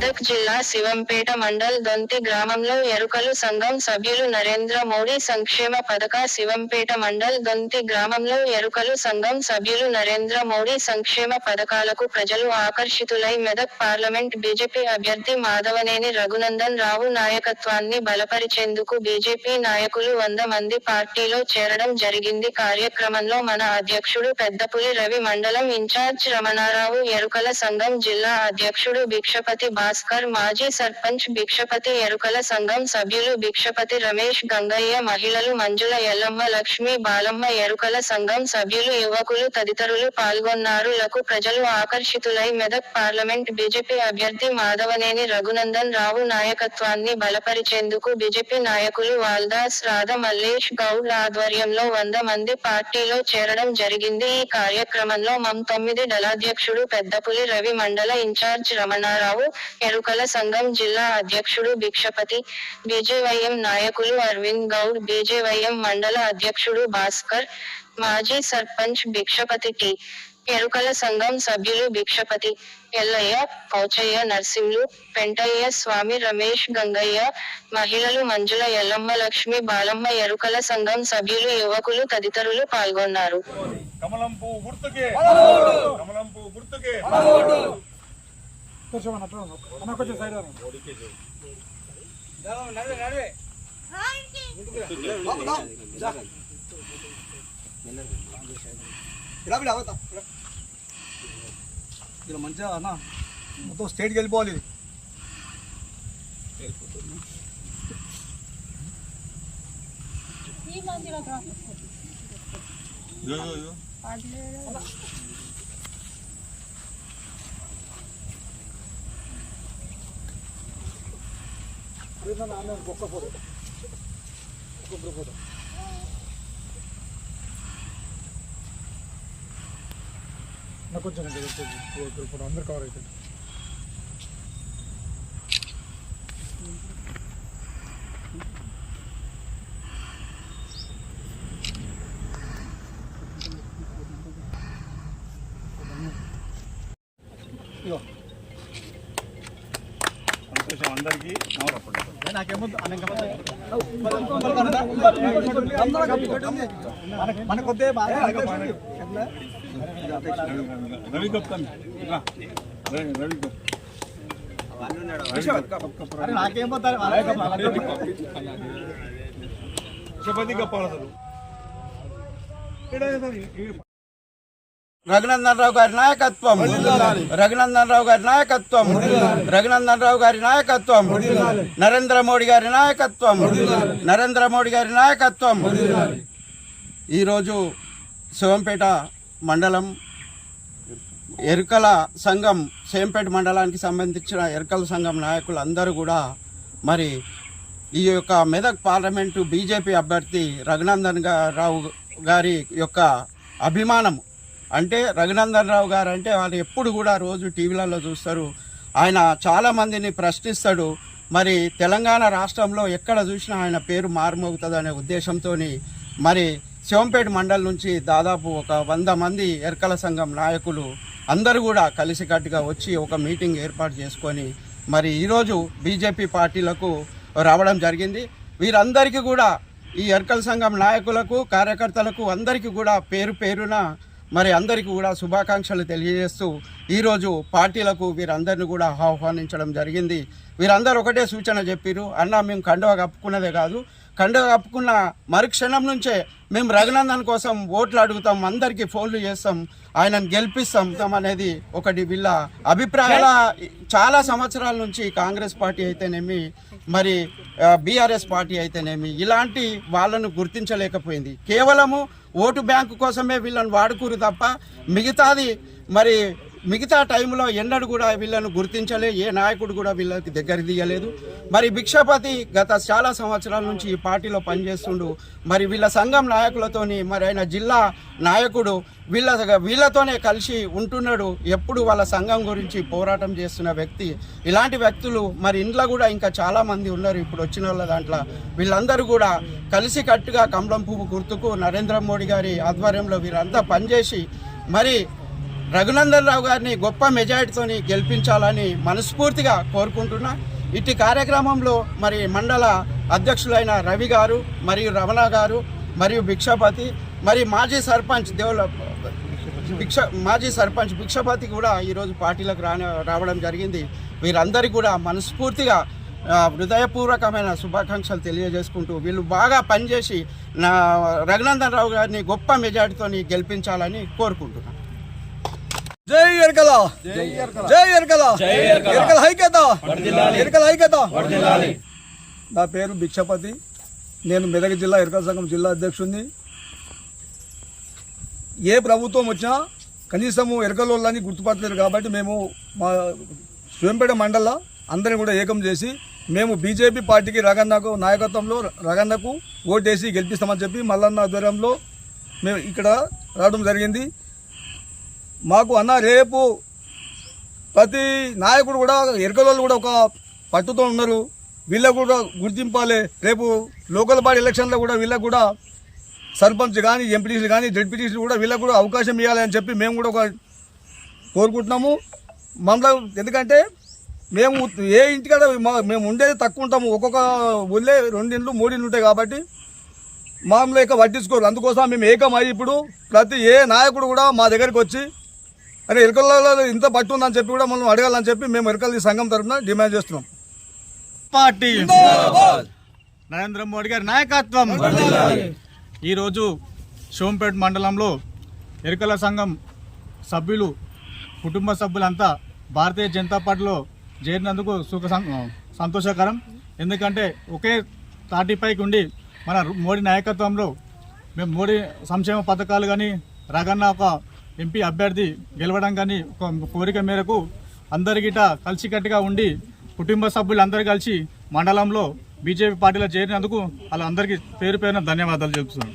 మెదక్ జిల్లా శివంపేట మండల్ దొంతి గ్రామంలో ఎరుకలు సంఘం సభ్యులు నరేంద్ర మోడీ సంక్షేమ పథక శివంపేట మండల్ దొంతి గ్రామంలో ఎరుకలు సంఘం సభ్యులు నరేంద్ర మోడీ సంక్షేమ పథకాలకు ప్రజలు ఆకర్షితులై మెదక్ పార్లమెంట్ బీజేపీ అభ్యర్థి మాధవనేని రఘునందన్ రావు నాయకత్వాన్ని బలపరిచేందుకు బీజేపీ నాయకులు వంద మంది పార్టీలో చేరడం జరిగింది. కార్యక్రమంలో మన అధ్యక్షుడు పెద్దపులి రవి మండలం ఇన్ఛార్జ్ రమణారావు ఎరుకల సంఘం జిల్లా అధ్యక్షుడు భిక్షపతి భాస్కర్ మాజీ సర్పంచ్ భిక్షపతి ఎరుకల సంఘం సభ్యులు భిక్షపతి రమేష్ గంగయ్య మహిళలు మంజుల ఎల్లమ్మ లక్ష్మి బాలమ్మ ఎరుకల సంఘం సభ్యులు యువకులు తదితరులు పాల్గొన్నారు. లకు ప్రజలు ఆకర్షితులై మెదక్ పార్లమెంట్ బీజేపీ అభ్యర్థి మాధవనేని రఘునందన్ రావు నాయకత్వాన్ని బలపరిచేందుకు బీజేపీ నాయకులు వాల్దాస్ రాధ మల్లేష్ గౌడ్ ఆధ్వర్యంలో వంద మంది పార్టీలో చేరడం జరిగింది. ఈ కార్యక్రమంలో మం తొమ్మిది దళాధ్యక్షుడు పెద్దపులి రవి మండల ఇన్ఛార్జ్ రమణారావు ఎరుకల సంఘం జిల్లా అధ్యక్షుడు భిక్షపతి బీజేవైఎం నాయకులు అరవింద్ గౌడ్ బీజేవైఎం మండల అధ్యక్షుడు భాస్కర్ మాజీ సర్పంచ్ భిక్షపతి టి. ఎరుకల సంఘం సభ్యులు భిక్షపతి ఎల్లయ్య పౌచయ్య నర్సింలు పెంటయ్య స్వామి రమేష్ గంగయ్య మహిళలు మంజుల ఎల్లమ్మ లక్ష్మి బాలమ్మ ఎరుకల సంఘం సభ్యులు యువకులు తదితరులు పాల్గొన్నారు. అన్న అట్లా కొంచెం సైడ్. ఇలా మంచిగా అన్న మొత్తం స్టేట్కి వెళ్ళిపోవాలి ఇది ఇగో, ఇగో, ఇగో. అదేంటన్నా అన్న ఒక్క ఫోటో ఒక్కొక్క ఫోటో నాకు కొంచెం ఇంకా చెప్పేది. ఒక్కొక్క ఫోటో అందరు కవర్ అవుతుంది ఇగో సంతోషం అందరికీ నవరపడ్డారు నాకేమో మన కొద్దే బాగా రవి కప్పాలి అసలు. రఘునందన్ రావు గారి నాయకత్వం. రఘునందన్ రావు గారి నాయకత్వం. రఘునందన్ రావు గారి నాయకత్వం. నరేంద్ర మోడీ గారి నాయకత్వం. నరేంద్ర మోడీ గారి నాయకత్వం. ఈరోజు శివంపేట మండలం ఎరుకల సంఘం సేంపేట మండలానికి సంబంధించిన ఎరుకల సంఘం నాయకులు అందరూ కూడా మరి ఈ యొక్క మెదక్ పార్లమెంటు బీజేపీ అభ్యర్థి రఘునందన్ రావు గారి యొక్క అభిమానం అంటే రఘునందన్ రావు గారు అంటే వాళ్ళు ఎప్పుడు కూడా రోజు టీవీలలో చూస్తారు. ఆయన చాలామందిని ప్రశ్నిస్తాడు. మరి తెలంగాణ రాష్ట్రంలో ఎక్కడ చూసినా ఆయన పేరు మారుమోగుతుందనే ఉద్దేశంతో మరి శివంపేట మండల్ నుంచి దాదాపు ఒక వంద మంది ఎరకల సంఘం నాయకులు అందరూ కూడా కలిసికట్టుగా వచ్చి ఒక మీటింగ్ ఏర్పాటు చేసుకొని మరి ఈరోజు బీజేపీ పార్టీలకు రావడం జరిగింది. వీరందరికీ కూడా ఈ ఎరకల సంఘం నాయకులకు కార్యకర్తలకు అందరికీ కూడా పేరు పేరున మరి అందరికీ కూడా శుభాకాంక్షలు తెలియజేస్తూ ఈరోజు పార్టీలకు వీరందరిని కూడా ఆహ్వానించడం జరిగింది. వీరందరూ ఒకటే సూచన చెప్పారు అన్న మేము కండవ కప్పుకున్నదే కాదు. కండవ కప్పుకున్న మరుక్షణం నుంచే మేము రఘునందన్ కోసం ఓట్లు అడుగుతాం అందరికీ ఫోన్లు చేస్తాం ఆయనను గెలిపిస్తాం అనేది ఒకటి వీళ్ళ అభిప్రాయాల చాలా సంవత్సరాల నుంచి కాంగ్రెస్ పార్టీ అయితేనేమి మరి బీఆర్ఎస్ పార్టీ అయితేనేమి ఇలాంటి వాళ్ళను గుర్తించలేకపోయింది. కేవలము ఓటు బ్యాంకు కోసమే వీళ్ళని వాడుకురు తప్ప మిగతాది మరి మిగతా టైంలో ఎన్నడూ కూడా వీళ్ళను గుర్తించలే ఏ నాయకుడు కూడా వీళ్ళకి దగ్గర తీయలేదు. మరి భిక్షపతి గత చాలా సంవత్సరాల నుంచి ఈ పార్టీలో పనిచేస్తుండు. మరి వీళ్ళ సంఘం నాయకులతోని మరి ఆయన జిల్లా నాయకుడు వీళ్ళ వీళ్ళతోనే కలిసి ఉంటున్నాడు. ఎప్పుడు వాళ్ళ సంఘం గురించి పోరాటం చేస్తున్న వ్యక్తి. ఇలాంటి వ్యక్తులు మరి ఇంట్లో కూడా ఇంకా చాలామంది ఉన్నారు. ఇప్పుడు వచ్చిన వాళ్ళ దాంట్లో వీళ్ళందరూ కూడా కలిసి కట్టుగా కమలం పువ్వు గుర్తుకు నరేంద్ర మోడీ గారి ఆధ్వర్యంలో వీరంతా పనిచేసి మరి రఘునందన్ రావు గారిని గొప్ప మెజారిటీతోని గెలిపించాలని మనస్ఫూర్తిగా కోరుకుంటున్నా. ఇట్టి కార్యక్రమంలో మరి మండల అధ్యక్షులైన రవి గారు మరియు రమణ గారు మరియు భిక్షపతి మరి మాజీ సర్పంచ్ దేవుల భిక్ష మాజీ సర్పంచ్ భిక్షపతి కూడా ఈరోజు పార్టీలకు రా రావడం జరిగింది. వీరందరికీ కూడా మనస్ఫూర్తిగా హృదయపూర్వకమైన శుభాకాంక్షలు తెలియజేసుకుంటూ వీళ్ళు బాగా పనిచేసి నా రఘునందన్ రావు గారిని గొప్ప మెజార్టీతో గెలిపించాలని కోరుకుంటున్నాను జై ఎరకల. జై ఎరకల. ఎరకల. హైక్యత ఎరకల. హైక్యత నా పేరు భిక్షపతి. నేను మెదక్ జిల్లా ఎరకల సంఘం జిల్లా అధ్యక్షుడిని ఏ ప్రభుత్వం వచ్చినా కనీసము ఎరకలోళ్ళని గుర్తుపట్టలేరు కాబట్టి మేము మా శివంపేట మండల అందరిని కూడా ఏకం చేసి మేము బీజేపీ పార్టీకి రగన్నకు నాయకత్వంలో రగన్నకు ఓటేసి గెలిపిస్తామని చెప్పి మల్లన్న ఆధ్వర్యంలో మేము ఇక్కడ రావడం జరిగింది. మాకు అన్న రేపు ప్రతి నాయకుడు కూడా ఎరకలోళ్ళు కూడా ఒక పట్టుతో ఉన్నారు. వీళ్ళకు కూడా గుర్తింపాలి. రేపు లోకల్ బాడీ ఎలక్షన్లో కూడా వీళ్ళకు కూడా సర్పంచ్ కానీ ఎంపీటీసీలు కానీ జడ్పీటీసీలు కూడా వీళ్ళకు కూడా అవకాశం ఇవ్వాలని చెప్పి మేము కూడా ఒక కోరుకుంటున్నాము. మనలో ఎందుకంటే మేము ఏ ఇంటికాడ మా- మేము ఉండేది తక్కువ ఉంటాము. ఒక్కొక్క ఊళ్ళే రెండిండ్లు మూడిండ్లు ఉంటాయి కాబట్టి మామూలు ఇక పట్టించుకోరు అందుకోసం మేము ఏకమై ఇప్పుడు ప్రతి ఏ నాయకుడు కూడా మా దగ్గరికి వచ్చి అరే ఎరకల్లో ఇంత పట్టు ఉందని చెప్పి కూడా మనం అడగాలని చెప్పి మేము ఎరకల సంఘం తరఫున డిమాండ్ చేస్తున్నాం. పార్టీ. నరేంద్ర మోడీ గారి నాయకత్వం. ఈరోజు షోంపేట్ మండలంలో ఎరుకల సంఘం సభ్యులు కుటుంబ సభ్యులంతా భారతీయ జనతా పార్టీలో చేరినందుకు సుఖ సం- సంతోషకరం. ఎందుకంటే ఒకే తాటిపైకి ఉండి మన మోడీ నాయకత్వంలో మేము మోడీ సంక్షేమ పథకాలు కానీ రగన్న ఒక ఎంపీ అభ్యర్థి గెలవడం కానీ ఒక కోరిక మేరకు అందరికిట కలిసికట్టుగా ఉండి కుటుంబ సభ్యులందరూ కలిసి మండలంలో బీజేపీ పార్టీలో చేరినందుకు వాళ్ళందరికీ పేరు పేరున ధన్యవాదాలు చెబుతున్నాను